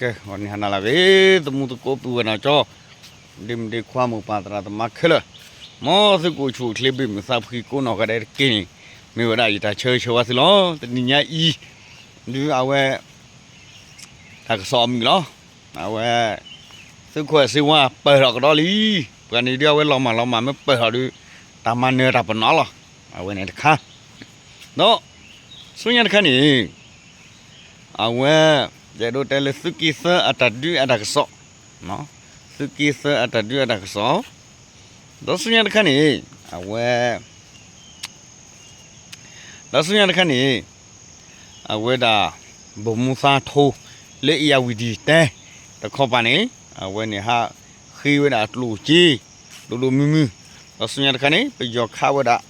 ကဲဟောနိဟနာလာပဲတမှုတကိုပူနာချောဒီမဒီခွာမှုပါတရာတမခလမောစကိုချူခလိပိမစဖီကိုနော်ကတဲ့ကင်းမေဝဒရတာချေချေဝစလောတနိညာဤဒီအဝဲတာကစောမီလောအဝဲစခွဲစီဝါပရကတော့လီပကနေဒီအဝဲလောမလောမမပရလူတမနေတာပနော်လောအဝဲနေတခါနော်ဆွညတခါနေအဝဲ Jadi tele suki se atadu ada kesok. No. Suki se atadu ada kesok. Dosnya dekan ni. Awe. Dosnya dekan ni. Awe dah bermusa tu le iya widi teh. Tak kau pani. Awe ni ha khi we dah telu ji. Dulu mimu. Dosnya dekan ni. Pejo kau dah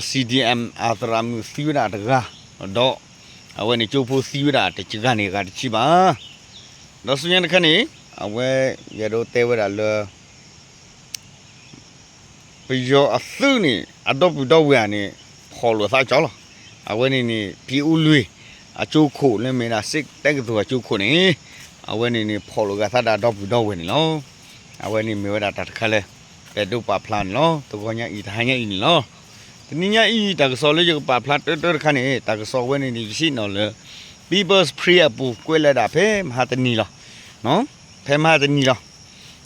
CDM atramu si we dah degah. Dok အဝဲနေကျိုးဖို့စီးရတာတချကနေကတချီပါတော့စညန်ခနေအဝဲရတော့တဲဝရလပယောအသုနေအတော့ဘူးတော့ဝရနေခေါ်လို့စားကြောလားအဝဲနေနေပြီဦးလွေအကျိုးခိုလဲမင်းလားစစ်တက်ကသူအကျိုးခိုနေအဝဲနေနေခေါ်လို့ကစားတာတော့ဘူးတော့ဝနေလောအဝဲနေမေဝတာတခါလဲတဲ့ဒုပါဖလန်လောတကောညာဤတိုင်းညာဤလော ni nya i ta so le yo pa plat to kha ne ta so we ni ni si no le people's prayer bu kwe la da phe ma ta ni lo no phe ma ta ni lo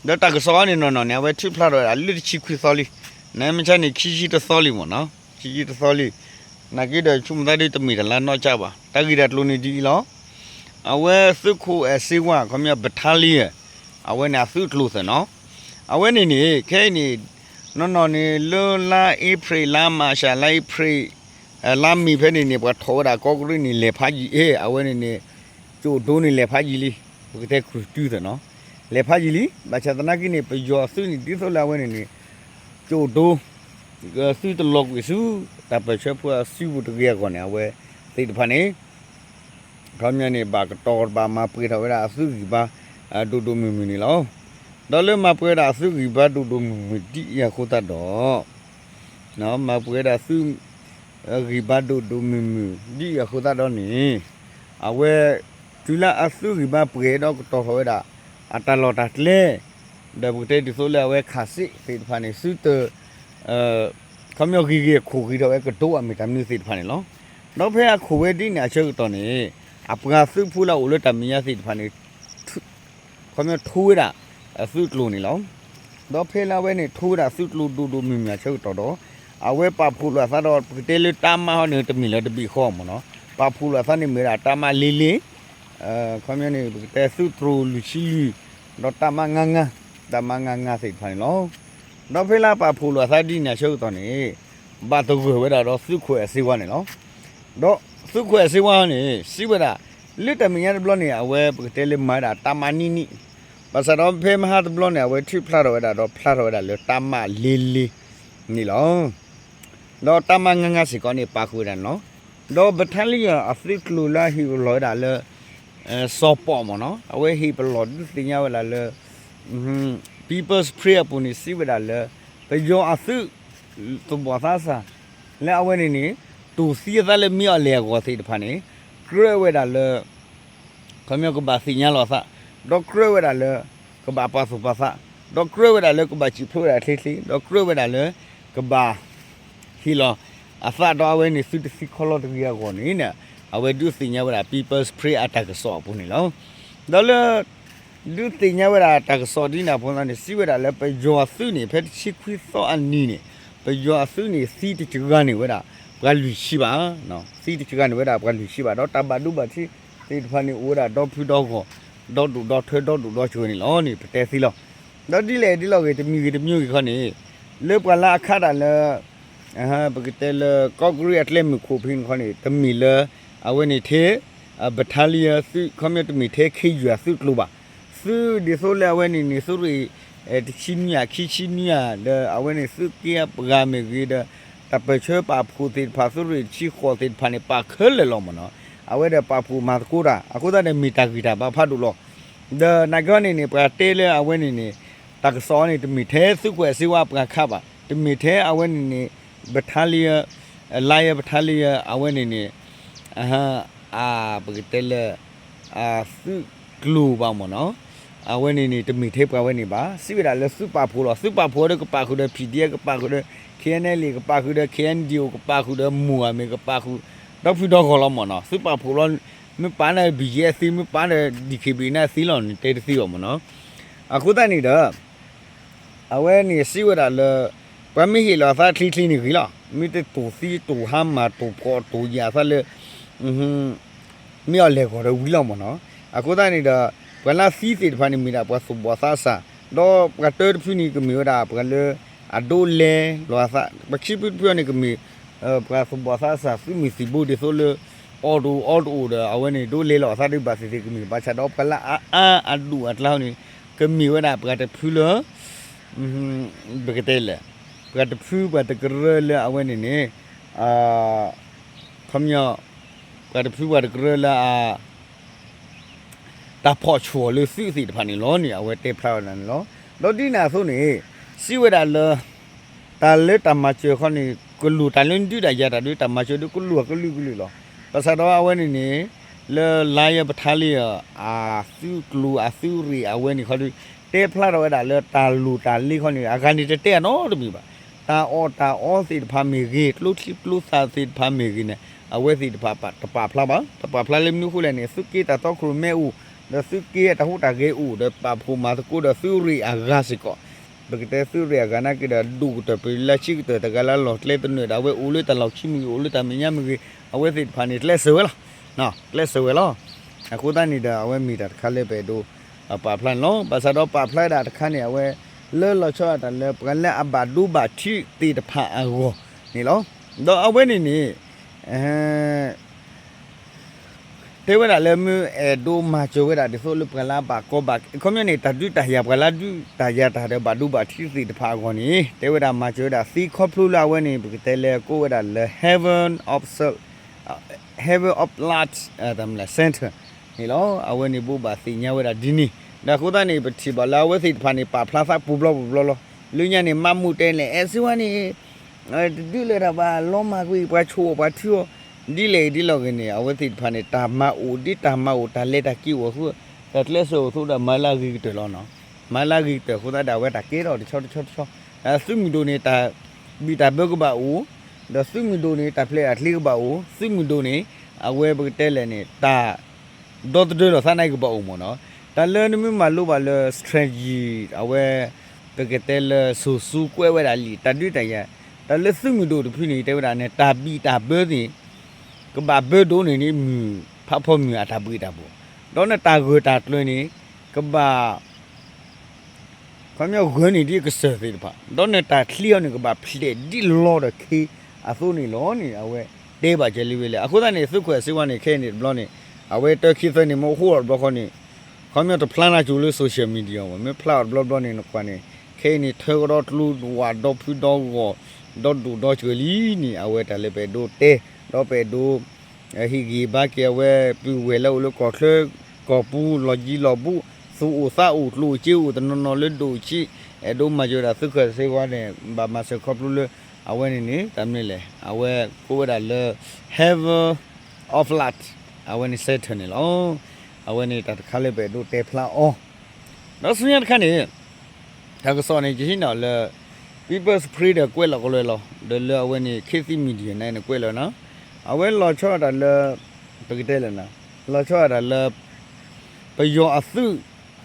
da ta so ni no no ne we tri plat ro li chi khu so li na ma cha ni chi chi to so li mo no chi chi to so li na ki da chu ma da de ta mi da la no cha ba ta ki da lo ni di lo a we su khu a si wa kho mya battalion a we na su close no a we ni ni khe ni နော်နော်နေ လောလာဧပြီလာမာရှာလိုက်ပရီလာမီဖဲနေနေပေါ်ထောတာကောကရီနေလေဖာကြီးအေးအဝဲနေနေကျိုဒိုးနေလေဖာကြီးလီဘုကတဲ့ခူတူးတယ်နော်လေဖာကြီးလီဘာချတနာကိနေပယောဆုနေဒီဆိုလာဝဲနေနေကျိုဒိုးကဆုတလောကဝစုတပချဖွာစီဘူးတကရကောနေအဝဲသိတဖာနေခေါင်းမြနေဘာကတော်ဘာမပြေတော်ရအဆုကြီးပါအဒူဒူမီမီနေလော တော့လည်းမပွဲတာစုကြီးဘတ်တူတူမတိရခိုးတတ်တော့နော်မပွဲတာစုကြီးဘတ်တူတူမမဒီရခိုးတတ်တော့နေအဝဲတူလာအစုကြီးဘပွဲတော့တော်ဟောတာအတလော်တာလေဒဘုတေဒီဆိုလဲဝဲခါစီဖေးဖာနေစုတအဲခမောကြီးကြီးခိုကြီးတော့ကတော့အမေတမျိုးစီဖာနေလောတော့ဖဲခိုဝဲဒီနေအချုပ်တော့နေအပကစုဖူလာဦးလတမီယာစီဖာနေခမောထိုးတာ အစုတလူနေလောတော့ဖေလာဝဲနေထိုးတာစုတလူတူတူမြမြချုပ်တော်တော့အဝဲပဖူလာသာတော့တဲလေတမဟောနေတမီလတပီခေါ်မနော်ပဖူလာသာနေမေရာတမလေးလေးအဲခမနေတဲစုတလူလူရှိတော့တမငငတမငငစိတ်ဖိုင်လောတော့ဖေလာပဖူလာသာဒီနေချုပ်တော်နေဘာတော့ဝဲတော့စုခွဲအစီဝါနေလောတော့စုခွဲအစီဝါနေစီဝဒါလစ်တမီရဘလနေအဝဲတဲလေမာတာတမနီနီ ပါစတော့ဖေမဟာတဘလော့နေဝဲထရီဖလာတော့ဒါတော့ဖလာတော့ဒါလေတမလီလီနီလောတော့တမငငစီကောနေပါခုရနော်တော့ဘထလီယာအဖရစ်လူလာဟီလောဒါလေအဲစောပေါ်မနော်အဝဲဟီဘလော့ဒီညာဝလာလေဟွန်း people's prayer ပူနေစီဝဒါလေဘယောအသုတဘောသာစာလဲအဝဲနေနေတူစီရတဲ့မြော်လေကောစီတဖာနေကရဝဲဒါလေခမေကဘာစီညာလောသာ doctor we da le ke ba pa su pa sa doctor we da le ke ba chi phlo da thli thli doctor we da le ke ba hi lo a fa do we ni su si kholo de ya ko ni na a we du si nya we da people's pray attack so pu ni lo do le du si nya we da attack so di na pon ni si we da le pe jo su ni phe chi khwi so an ni ni pe jo su ni si ti chi ga ni we da ဘလူရှိပါနော်စီတချကနေဝဲတာဘလူရှိပါတော့တပတ်ဒုပတ်စီဒီဖာနေဝဲတာတော့ဖူတော့ကို ဒေါ်တူဒေါ်ထွဲဒေါ်တူဒေါ်ချွေနေလောနေတဲစီလောဒေါ်ဒီလေဒီလောကေတမီကေတမျိုးခနေလေပလာခါတာလေအဟာပကတဲလေကော့ဂရီအတလက်မခိုဖင်းခနေတမီလေအဝဲနေသေးဘတ်တာလီယာစုခမတမီသေးခိယူစုကလူပါစုဒီဆိုလေအဝဲနေနေစုရီအဲတချင်းညာခိချင်းညာလေအဝဲနေစုကေပဂါမေဂီဒတပချေပါဖူတိဖာစုရီချီခေါ်တိဖာနေပါခဲလေလောမနော် အဝဲတဲ့ပါဖူမာကူတာအခုတဲ့မီတာဂီတာဘာဖတ်လို့လောဒနာဂနေနေပတဲလေအဝဲနေနေတကစောနေတမီထဲစုကွယ်စီဝပကခပါတမီထဲအဝဲနေနေဘထာလီယာလာယဘထာလီယာအဝဲနေနေအဟာအာပကတဲလေအာစုကလူပါမနော်အဝဲနေနေတမီထေပဝဲနေပါစီဝဒါလဲစူပါဖိုလောစူပါဖိုတဲ့ကပါခုတဲ့ PDF ကပါခုတဲ့ KNL ကပါခုတဲ့ KNDO ကပါခုတဲ့မူအမေကပါခုတော့ ဖီတော့ခေါ်လောမနော်စူပါဖိုလောမပန်းတဲ့ BSC မပန်းတဲ့ DKB နဲ့စီလောတေတစီရောမနော်အခုတည်းနေတော့အဝဲနေစီဝဒါလဲပမီဟီလာဖာခလီခလီနေခီလာမိတဲ့တူစီတူဟမ်မာတူပေါ်တူညာဖာလဲอืมမြော်လေခေါ်တော့ဝီလောမနော်အခုတည်းနေတော့ဘလာစီစီတဖာနေမိတာပွားစဘောဆာဆာတော့ကတ်တဖူနီကမြေတာဘကလေအဒိုလေလောဆာဘခိပပြနေကမြေ အဲပွားစဘောဆာဆာစီမီစီဘူဒီဆိုလေအော်ဒူအော်ဒူဒါအဝဲနေဒိုလေလောဆာဒီပါစီစီကမြေဘာချတော့ပလာအာအာအဒူအတလောင်းနေကမြေဝနာဘကတဖူလောอืมဘကတဲလေဘကတဖူဘကတကရလေအဝဲနေနေအာခမယောဘကတဖူဘကတကရလေအာတာဖော့ချော်လို့စီစီတဖာနေလောနေအဝဲတေဖ လာနန်လောလောဒီနာဆိုနေစီဝဒါလတာလေတမချေခနေကလူတလန်ဒီဒါရတာတွေ့တမချေဒကလူကလူကလူလောပစတော့အဝဲနေနေလေလာရပထားလီအာစီကလူအစီရီအဝဲနေခလူတေဖလာတော့ဒါလေတာလူတာလီခနေအကန်ဒီတဲနော်တမီပါတာအော်တာအော်စီတဖာမီကြီးလူချီလူစာစီတဖာမီကြီးနေအဝဲစီတဖာပါတပါဖလာပါတပါဖလာလေမျိုးခုလည်းနေစုကီတာတော့ခရမဲဦး da suki ta hu ta ge u da pa phu ma ko da suri aga si ko begite suri aga na ki da du ta pe la chi ta ta ga la lo tle tu ne da we u le ta lo chi mi u le ta mi nya mi ge a we si pha ni tle so la no tle so la a ko ta ni da a we mi da kha le pe do a pa plan lo pa sa do pa plan da kha ni a we le lo cho da le pa le a ba du ba chi ti da pha a go ni lo do a we ni ni eh တေဝရလည်းမအဲဒိုမာချိုဝရဒီဆို te wera le mu e do ma cho wera de so lu pra la ba ko ba community ta du ta ya pra la du ta ya ta de ba du ba thi si ta pha ko ni te wera ma cho wera si kho plu la we ni te le ko wera le heaven of soul heaven of light adam la center. Ni lo awe ni bu ba si nya wera di ni na ko ta ni ti ba la we si ta pha ni pa pla sa pu blo pu blo lo. Lu nya ni ma mu te le e si wa ni du le ra ba lo ma ku pa chu pa thi ဒီလေဒီလောကနေအဝသိဖာနေတာမအိုဒီတာမအိုတာလက်တာကီဝခုတလက်ဆိုသူဒါမလာဂီတလောနော်မလာဂီတခုဒါဝဲတာကေတော့ချောချောချောအဲစုမီဒိုနေတာဘီတာဘကဘာအိုဒါစုမီဒိုနေတာဖလက်အထလီကဘာအိုစုမီဒိုနေအဝဲဘကတဲလဲနေတာဒေါ်တိုလောဆနိုင်ကဘာအိုမနော်တလဲနမမလို့ပါလဲ strategy အဝဲဘကတဲလဲဆူဆူကွဲဝဲတာလီတတိတရတလဲစုမီဒိုတဖိနေတဲဝဲတာနေတာပီတာဘဲစီ ကဘာဘဲဒိုနေနေဖဖမြာတာပွေတာပေါ့တော့နဲ့တာဂတာတွင်းနေကဘာခမေဂွနီဒီကစသေပါတော့နဲ့တာခလီယနေကဘာဖလက်ဒီလောဒခေအသုနေလောနေအဝဲတေးပါကျလီဝဲလေအခုတည်းနေစုခွဲစေဝနေခဲနေဘလောနေအဝဲတခိသနေမဟိုဘလောခနေခမေတော့ပလန်လာကျူလို့ဆိုရှယ်မီဒီယာမှာမဖလောက်ဘလောဘလောနေနခွနေခဲနေထေကတော့တလူဝါတော့ဖူတော့ကိုဒေါ်ဒူဒေါ်ချွေလီနေအဝဲတလည်းပဲဒိုတေ တော့ပဲဒိုဟီဂီဘာကေဝဲပြူဝဲလို့လို့ကောခလကောပူလော်ဂျီလော်ဘူးသူဥစာဥလူချီဥတနော်နော်လဒူချီအဲဒိုမဂျိုရာသုခစေဝါနေဘာမစခေါပလူအဝဲနေနေတမ်းနေလေအဝဲကိုဝဒါလေ have of lat အဝဲနေစက်ထနေလောအဝဲနေတခါလေးပဲဒိုတေဖလာအောတော့စညတ်ခနေဒါကစောနေကြည့်နော်လေ people free တဲ့ကွဲလော်ကွဲလော်တယ်လေအဝဲနေ KC media နဲ့ကွဲလော်နော် အဝဲလော်ချောတာလေပကတဲ့လေနော်လော်ချောတာလေပယောအသု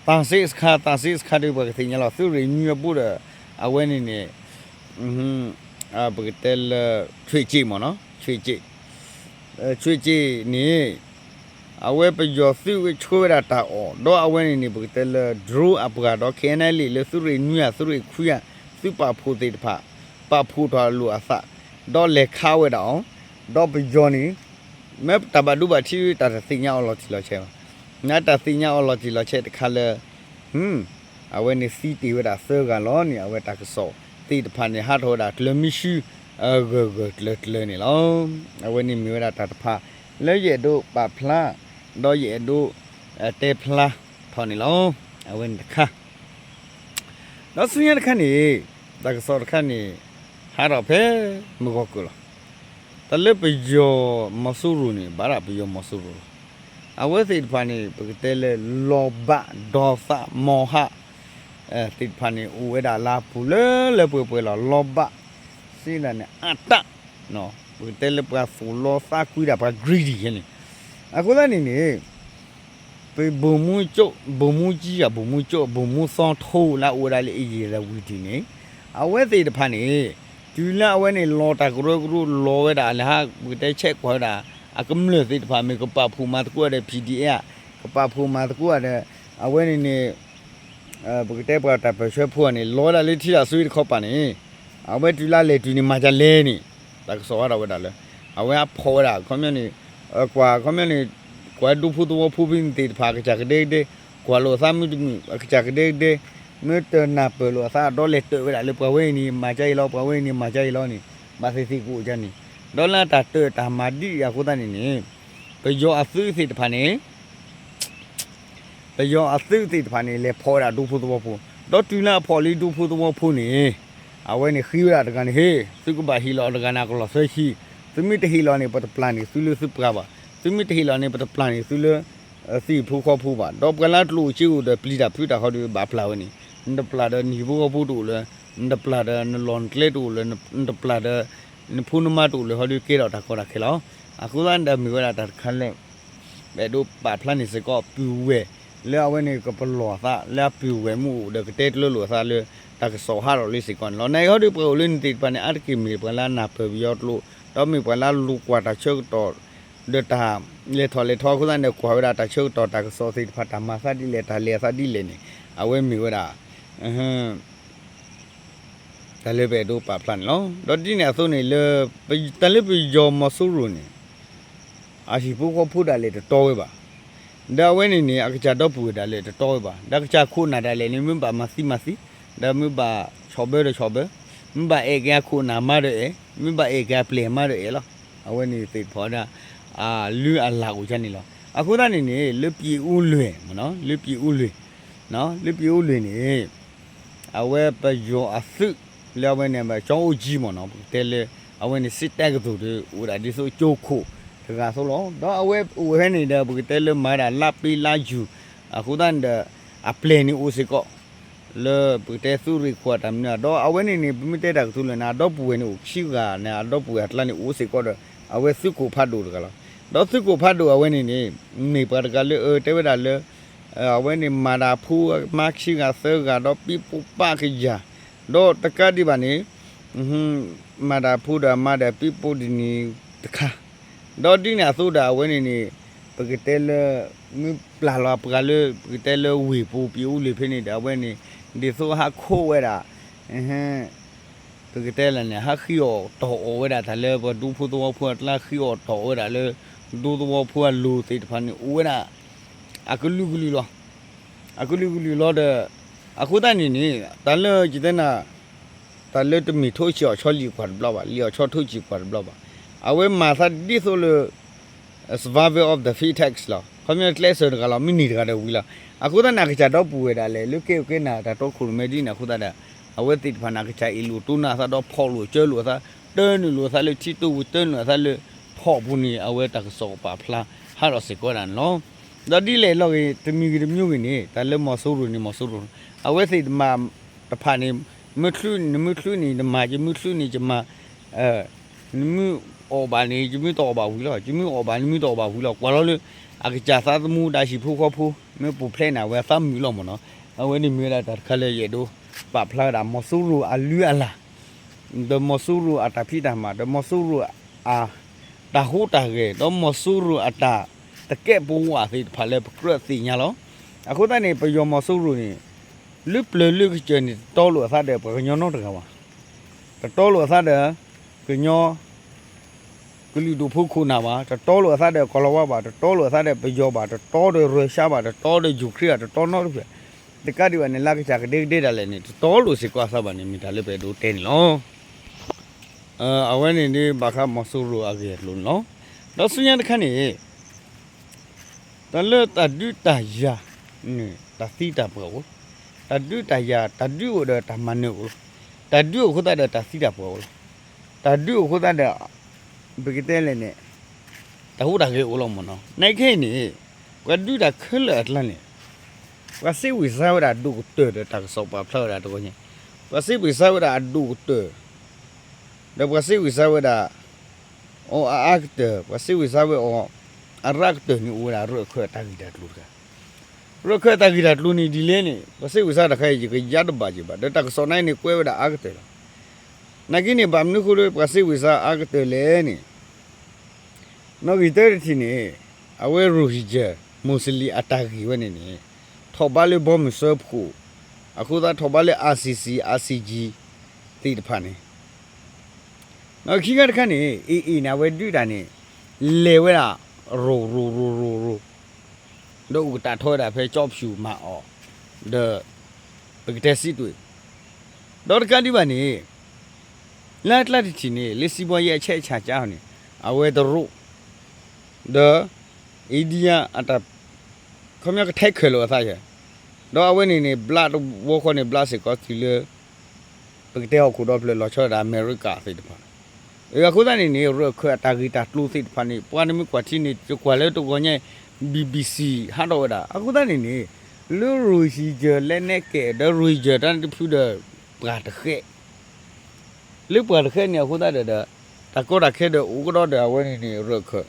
တာစိစခါတာစိစခါဒီဘကတိညာလောသုရညူပူရအဝဲနေနေอืมအပကတဲ့လေချွေကြည့်မနော်ချွေကြည့်အဲချွေကြည့်နေအဝဲပယောသုချွေရတာအောတော့အဝဲနေနေပကတဲ့လေ draw အပကတော့ KNL လေသုရညူရသုရခူရသုပါဖိုတေတဖပဖူတော်လူအစတော့လေခါဝဲတော့ တော့ပယောနီမဲတဘဒူဘချီတာသိညာအော်လော်ချီလော်ချဲနာတာသိညာအော်လော်ချီလော်ချဲတခါလေဟွန်းအဝဲနေစီတီဝဲတာဆဲကလောနီအဝဲတာကစောတီတဖာနေဟာထောတာကလမီရှူအဂဂကလကလနေလောအဝဲနေမြေတာတာတဖာလဲရဲ့တို့ပဖလားတော့ရဲ့တို့တဲဖလားထော်နေလောအဝဲတခါတော့စင်းရတခါနေတာကစောတခါနေဟာတော့ဖဲမကောကလော တလက်ပယောမဆူရူနေဘာရပယောမဆူရူအဝဲစိတ်ဖာနေပကတဲလေလောဘဒေါသမောဟအဲစိတ်ဖာနေဥဝဲတာလာပူလေလေပွေပွေလောလောဘစိလာနေအတ္တနော်ပကတဲလေပကဖူလောသကွီတာပက greedy ရနေအခုလည်းနေနေပေဘုံမူကျုပ်ဘုံမူကြီးရဘုံမူကျုပ်ဘုံမူဆောင်ထိုးလာဥရလေအေးရဝီ ဒီနေအဝဲစိတ်ဖာနေဒီလာအဝဲနေလောတာကရကရလောဝဲတာလာပကတဲချက်ခွာတာအကမလို့သိတဖာမေကပဖူမာတကွတဲ့ PDA ကပဖူမာတကွတဲ့အဝဲနေနေအဲဘကတဲ့ပတာပရွှဲဖူကနေလောလာလေးထီလာဆွေးခေါပနေအဝဲတူလာလေတူနေမှာကြလဲနေဒါကစောရတာဝဲတာလဲအဝဲအဖော်တာခွန်မြနေအကွာခွန်မြနေကွာဒူဖူတူဖူပင်းတေဖာကကြကတဲ့တဲ့ကွာလို့သမှုတူကကြ ကတဲ့တဲ့မေတ္တနာပလို့သာတော့လေတွေ့ဝဲတာလေပဝဲနေမှာကြိုက်လောပဝဲနေမှာကြိုက်လောနေမသိသိကိုကြနေဒေါ်လာတာတေတာမာဒီရခုတန်နေပယောအသုစိတဖာနေပယောအသုစိတဖာနေလေဖော်တာဒူဖူသောဖူဒေါ်တူလာဖော်လီဒူဖူသောဖူနေအဝဲနေခီရတာကန်ဟေသုကဘာဟီလောတကနာကလောဆွေရှိသမိတဟီလောနေပတ်ပလန်နေသုလူစုပကပါသမိတဟီလောနေပတ်ပလန်နေသုလူစီဖူခေါ်ဖူပါဒေါ်ပကလာတလူချီဦးတဲ့ပလီတာဖူတာဟောဒီဘာဖလာဝနေ နဒပလာဒနီဘူဖူတူလေနဒပလာဒနလွန်ကလေတူလေနဒပလာဒဖုန်းမတူလေဟောဒီကေတော့တာခေါ်တာခေလောအခုလန်ဒမီဝလာတာခန်းလဲဘယ်တို့ပါဖလန်နေစကောပြူဝဲလဲအဝဲနေကပလောသာလဲပြူဝဲမှုဒကတေတလို့လို့သာလေတာကစောဟာတော့လေးစကွန်လောနေဟောဒီပရိုလင်းတိပနေအတ်ကီမီပလာနာပဘီယော့လို့တော့မီပလာလူကွာတာချုပ်တော့ဒတာလေထော်လေထော်ခုလန်နေကွာဝတာတာချုပ်တော့တာကစောစိဖတ်တာမသတိလေတာလေသတိလေနေအဝဲမီဝတာ အဟမ်ဒါလည်းပဲတို့ပါပလန်လောတော့ဒီနေအစိုးနေလေတလည်းပြယောမဆူရူနေအရှိဖို့ကိုဖုတာလေတော်ဝဲပါဒါဝဲနေနေအကကြတော့ပူတာလေတော်ဝဲပါဒါကကြခုနာတာလေနေမပါမစီမစီဒါမပါချောဘဲရချောဘဲမပါအေကခုနာမရဲမပါအေကပလေမရဲလောအဝဲနေသိဖော်တာအာလူအလာကိုချက်နေလောအခုတနေနေလွပြေဦးလွင်မနော်လွပြေဦးလွင်နော်လွပြေဦးလွင်နေ အဝဲပယောအသုလျောက်ဝဲနေမှာကျောင်းအကြီးမနော်တဲလေအဝဲနေစစ်တက်ကတူတူဦးဒါဒီဆိုကြိုးခုတကဆိုလို့တော့အဝဲဝဲနေတဲ့ဘူတဲလေမာတာလပီလာယူအခုတန်အပလနေဦးစကောလေဘူတဲသူရီခွာတမ်နာတော့အဝဲနေနေပမတဲတာသူလနာတော့ပူဝဲနေခီကနေတော့ပူရတလနေဦးစကောတော့အဝဲစုကိုဖတ်လို့တကလားတော့စုကိုဖတ်လို့အဝဲနေနေနေပါတကလေတဲဝဲတာလေ အဝဲနေမာတာဖူမခီကဆဲကတော့ပြပပခကြတော့တကတိပါနေဟွန်းမာတာဖူတာမာတာပိပုဒီနီတခါတော့ဒီနေသုတာဝဲနေနေပကတဲလမပလာလာပကလေပကတဲလဝေပူပြူလေဖိနေတာဝဲနေဒီဆိုဟာခိုးဝဲတာအဟမ်းပကတဲလနဲ့ဟာခီယောတော်ဝဲတာဒါလေဘဒူဖူတော့ဖူတလာခီယောတော်ဝဲတာလေဒူတော့ဖူလူသိတဖာနေဝဲတာ အကလူကလူလောအကလူကလူလောတဲ့အခုတန်နေနေတန်လေကြတဲ့နာတန်လေတမီထိုးချောချောလီခွာဘလပါလီချောထိုးချီခွာဘလပါအဝဲမာသဒီဆိုလေ survival of the fittest လာခမရကလက်ဆာကလာမီနီတကတဲ့ဝီလာအခုတန်နာကချတော့ပူရတာလေလူကေကေနာတာတော့ခုမေဒီနာခုတတာအဝဲတိဖနာကချအီလူတူနာသတော့ဖော်လို့ကျဲလို့သာတဲနလို့သာလေချီတူတဲနလို့သာလေဖော်ဘူးနီအဝဲတကစောပါဖလားဟာတော့စေကောရန်လော ဒါဒီလေလောကေတမီကတမျိုးကနေဒါလေမဆိုးရူနေမဆိုးရူအဝဲစိတ်မှာတဖာနေမထလူနမထလူနေနမဂျမထလူနေဂျမအဲနမအော်ဘာနေဂျမတော်ပါဘူးလားဂျမအော်ဘာနမတော်ပါဘူးလားကွာလို့လေအကကြသာသမှုဒါရှိဖို့ခေါ်ဖို့မပူဖလဲနာဝဲသမ်းမီလို့မနော်အဝဲနေမြေလာတခါလေရတော့ပပလာတာမဆူရူအလူအလာဒမဆူရူအတာဖိတာမှာဒမဆူရူအာတာဟူတာကေဒမဆူရူအတာ တကဲဘုံဝါစိဖာလေပကရစီညာလောအခုတည်းနေပယောမဆူရူနေလူပလလူကကျနေတောလို့အသတဲ့ပကညောတော့တကပါတောလို့အသတဲ့ကညောကလူတို့ဖုခုနာပါတောလို့အသတဲ့ကလဝပါတောလို့အသတဲ့ပယောပါတောတဲ့ရုရှားပါတောတဲ့ယူခရီးတောနော်ပြတကတိဝနဲ့လာကချကဒေဒေတာလည်းနေတောလို့စီကွာစားပါနေမိတာလည်းပဲတို့တင်းလောအာအဝဲနေနေဘာခမဆူရအကေလို့နော်တော့စညာတခဏနေ တလတဒုတယာနေတသီတာပေါ့တဒုတယတဒုကိုတော့တမနုတဒုကိုခုတတဲ့တစီတာပေါ်တဒုကိုခုတတဲ့ဘဂတဲလည်းနဲ့တဟုတာကေဦးလုံးမနော်နိုင်ခဲနေကွာဒူတာခလတ်လန်နေကွာစေဝိဇာဝရာဒူတေတာဆောပါဖလာတာတော့ညကွာစေဝိဇာဝရာဒူတေဒါကွာစေဝိဇာဝရာအောအာကတကွာစေဝိဇာဝအော အရက်တနီဝရာရခွတာဂီတာလူကရခွတာဂီတာလူနီဒီလဲနေကွာစေဝိဇာတခိုင်ကြီးကရတ်ပါကြီးပါဒါတကဆောနိုင်နေကွဲဝရာအာကတေနဂိနေဘာမနုခုလို့ကွာစေဝိဇာအာကတေလဲနေနော်ဂီတဲတီနေအဝဲရူဟီဂျာမွတ်စလီအတာဂီဝနေနေထောက်ပါလေဘောမဆော့ဖူအခုသာထောက်ပါလေ RCC RCG တိတဖာနေနော်ခိကတခနဲ့အေးအေးနာဝဲတွေ့တာနေလေဝဲတာ ရိုရိုရိုရိုရိုတော့ဥတာထောတာဖဲကြော့ဖြူမအော်ဒပကတက်စီတွေ့တော့တကန်ဒီပါနေလတ်လတ်ချီနေလစီဘောရဲ့အချက်အချာကြောင်းနေအဝဲတရိုဒအိဒီယာအတာခမရကထိုက်ခွေလို့အသားရတော့အဝဲနေနေ blood ဝခေါ်နေ blood စကောတီလေပကတဲ့ခုတော့ဖလေလောချောတာအမေရိကသိတပါเออခုတနေ နေရခွတ်တာဂီတာတလူသိတဖာနေပွားနေမကွာတီနေကွာလေတော့ကောညဲ BBC ဟာတော့ဒါအခုတနေနေလူရူရှိကြလဲနေကဲဒရူဂျတန်တဖူဒပရာတခဲလူပရာတခဲနေခုတတဲ့တကောတခဲတဲ့ဥကတော့တဲ့ဝဲနေနေရခွတ်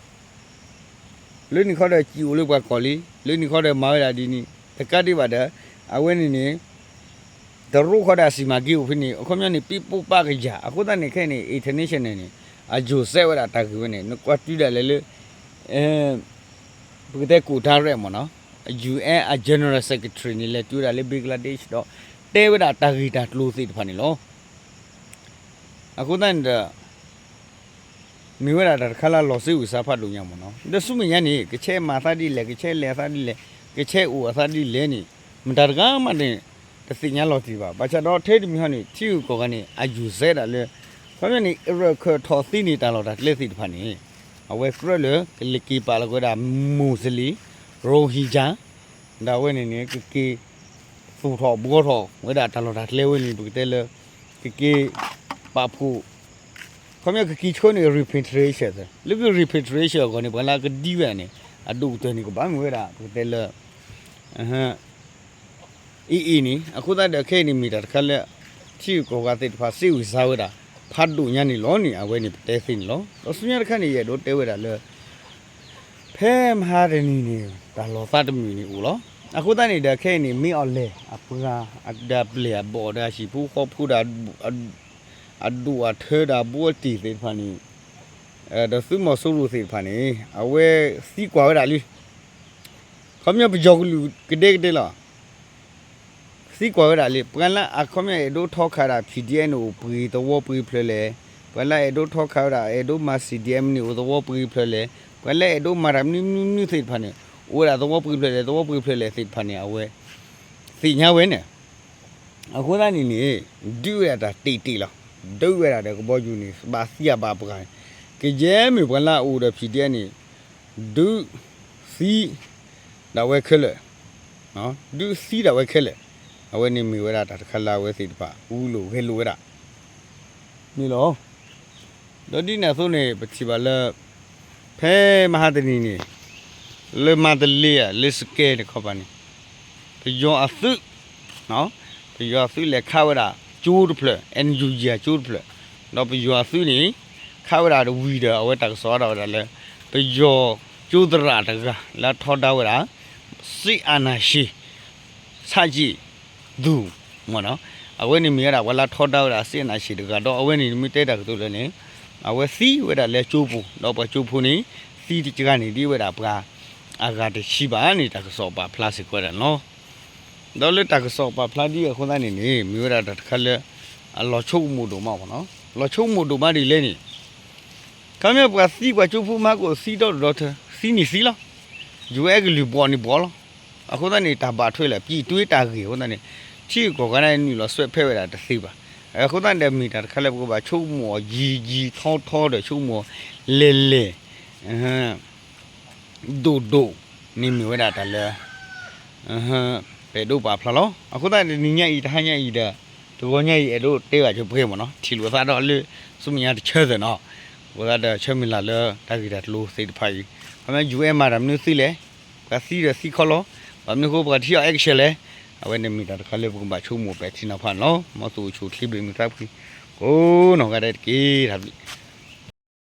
လူနေခေါ်တဲ့ကြည်ဦးလို့ကကော်လီလူနေခေါ်တဲ့မာရဒီနီတကတ် ဒီပါတဲ့အဝဲနေနေဒရုခေါ်တဲ့စီမာဂီဦးဖိနေအခုမြနေပြပပကကြအခုတနေခဲနေ international နေအဂျိုဆဲဝရတာကွေးနေကွာတူတယ်လေလေအဲဘယ်တဲ့ကိုထားရဲမနော် UN a general secretary နေလေတူတယ်လေဘင်္ဂလားဒေ့ရှ်တော့တဲဝရတာဂီတာတလို့စိတ်ဖာနေလောအခုတန်တဲ့မိဝရတာခလာလောစိဝစားဖတ်လို့ညမနော်ဒါစုမညနေကချဲမာသတိလေကချဲလေသတိလေကချဲဦးအသတိလေနေမတရကမနဲ့တ သိညာလောတီပါဘာချတော့ထဲတမီဟနေတီကိုကောကနေအယူဆဲတာလေဘာမြနေရခထောသိနေတာလောတာလက်သိတဖာနေအဝဲဖရလေကလကီပါလကောဒါမူစလီရိုဟီဂျာဒါဝဲနေနေကကီဖူထောဘောထောဝဲဒါတလောတာလဲဝဲနေဘုတဲလေကကီပါဖူခမရကကီချိုနေ repatriation လေက repatriation ကောနေဘလာကဒီဝဲနေအဒုတဲနေကဘာငွေတာဘုတဲလေအဟမ်း အီအီနီအခုတည်းတခဲနေမီတာတခက်လက်ချီကိုကတိတဖာစီဝဇာဝဲတာဖတ်ဒုညနေလောနေအဝဲနေတဲသိနေလောတော့စမြတခက်နေရတော့တဲဝဲတာလေဖဲမဟာရနီနေဒါလောသတ်မီနေဦးလောအခုတည်းနေတဲ့ခဲနေမီအော်လေအပူရာအဒပလေဘော်ဒါရှိဖူခေါဖူဒါအဒူအထဲဒါဘောတီသိဖာနီအဲဒါစုမဆူလူသိဖာနီအဝဲစီကွာဝဲတာလီခမရပကြောက်လူကတဲ့ကတဲ့လား စီကွာရလေပကလာအခမဲဒိုထောက်ခါတာ PDN ကိုပရီတော့ပရီဖလဲလေပကလာဒိုထောက်ခါတာဒိုမ CDM နီတော့ပရီဖလဲလေပကလာဒိုမရမ်နီနီသိဖာနေဝရတော့ပရီဖလဲလေတော့ပရီဖလဲလေသိဖာနေအဝဲစီညာဝဲနေအခုသားနေနေဒူရတာတီတီလားဒူရတာကဘောယူနေပါစီရပါပကိုင်ကကြဲမေပကလာအိုတဲ့ PDN နီဒူစီဒါဝဲခဲလေနော်ဒူစီဒါဝဲခဲလေအ ဝဲနေမီဝဲတာတခလာဝဲစီတပါဦးလို့ခဲလို့ဝဲတာနီလောဒဒီနေဆိုနေပချီပါလဖဲမဟာတနီနေလေမတလီယာလစ်ကဲတခေါ်ပါနေပယောအသုနော်ပယောအသုလေခါဝဲတာကျိုးတဖလက်အန်ယူဂျာကျိုးတဖလက်တော့ပယောအသုနေခါဝဲတာဝီတာအဝဲတာ စောတာလေပယောကျိုးတရာတကလာထောတာဝဲတာစိအာနာရှိစာကြည့် du mo no awe ni mi ra wala tho da ra sin na shi ga do awe ni mi te da ko le ne awe si we da le chu pu do pa chu pu ni si ti ga ni di we da pra a ga de shi ba ni da ko so pa plus ko da no do le ta ko so pa plus di ko da ni ni mi we da da kha le a lo chu mu do ma no lo chu mu do ma di le ni ခမ်းမြပွားစီပွားကျုပ်ဖူးမကိုစီတော့တော့စီနီစီလားယူအဲကလူပေါ်နေပေါ်လား အခုတည်းနေတာပါထွေးလာပြီတွေးတာကြီးဟိုတည်းနေချီကိုကနိုင်နီလောဆွဲဖဲဝဲတာတသိပါအခုတည်းတဲ့မီတာခက်လက်ကိုပါချုပ်မော်ရီရီထောထောတဲ့ချုပ်မော်လေလေအဟမ်ဒိုဒိုနေမီဝဲတာတလဲအဟမ်ဘယ်တို့ပါဖလားလောအခုတည်းနီညဤတဟညဤတဲ့ဒီကောညဤအဲ့တို့တဲပါချုပ်ဖေးမနော်ထီလိုသားတော့လေစုမရတချဲတယ်နော်ဝါဒချဲမီလာလေတာကြီးတဲ့လို့စိတ်ဖိုင်အမေ UM မှာမနုသိလေကကစီရစီခေါ်လို့ ဘာမျိုးကိုဘာတီအက်ရှယ်လဲအဝဲနေမိတာတခါလေဘုံဘာချုံမပဲတီနာဖာနော်မတူချူခလိဘမီတပ်ကိုနော်ကတဲ့ကေဒါ